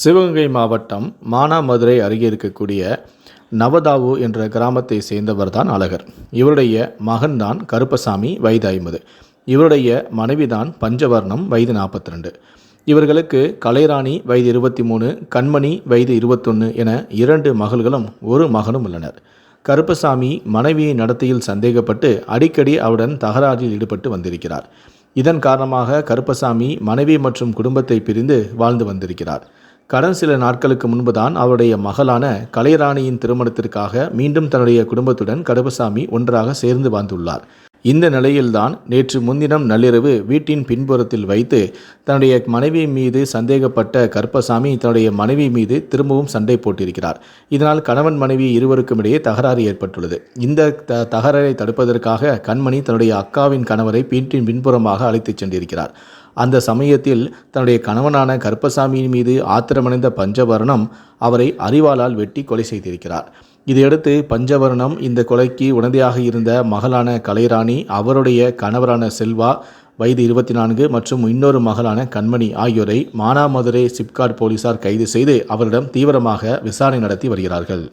சிவகங்கை மாவட்டம் மானாமதுரை அருகே இருக்கக்கூடிய நவதாவு என்ற கிராமத்தை சேர்ந்தவர் தான் அழகர். இவருடைய மகன்தான் கருப்பசாமி வயது ஐம்பது. இவருடைய மனைவிதான் பஞ்சவர்ணம் வயது நாற்பத்தி ரெண்டு இவர்களுக்கு கலைராணி வயது இருபத்தி மூணு கண்மணி வயது இருபத்தொன்று என இரண்டு மகள்களும் ஒரு மகனும் உள்ளனர். கருப்பசாமி மனைவியை நடத்தையில் சந்தேகப்பட்டு அடிக்கடி அவருடன் தகராறில் ஈடுபட்டு வந்திருக்கிறார். இதன் காரணமாக கருப்பசாமி மனைவி மற்றும் குடும்பத்தை பிரிந்து வாழ்ந்து வந்திருக்கிறார். கடன் சில நாட்களுக்கு முன்புதான் அவருடைய மகளான கலைராணியின் திருமணத்திற்காக மீண்டும் தன்னுடைய குடும்பத்துடன் கருப்பசாமி ஒன்றாக சேர்ந்து வாழ்ந்துள்ளார். இந்த நிலையில்தான் நேற்று முன்தினம் நள்ளிரவு வீட்டின் பின்புறத்தில் வைத்து தன்னுடைய மனைவி மீது சந்தேகப்பட்ட கருப்பசாமி தன்னுடைய மனைவி மீது திரும்பவும் சண்டை போட்டிருக்கிறார். இதனால் கணவன் மனைவி இருவருக்கும் இடையே தகராறு ஏற்பட்டுள்ளது. இந்த த தகராறை தடுப்பதற்காக கண்மணி தன்னுடைய அக்காவின் கணவரை வீட்டின் பின்புறமாக அழைத்துச் சென்றிருக்கிறார். அந்த சமயத்தில் தன்னுடைய கணவனான கருப்பசாமியின் மீது ஆத்திரமடைந்த பஞ்சவர்ணம் அவரை அறிவாளால் வெட்டி கொலை செய்திருக்கிறார். இதையடுத்து பஞ்சவர்ணம் இந்த கொலைக்கு உடந்தையாக இருந்த மகளான கலைராணி அவருடைய கணவரான செல்வா வயது இருபத்தி நான்கு மற்றும் இன்னொரு மகளான கண்மணி ஆகியோரை மானாமதுரை சிப்காட் போலீசார் கைது செய்து அவரிடம் தீவிரமாக விசாரணை நடத்தி வருகிறார்கள்.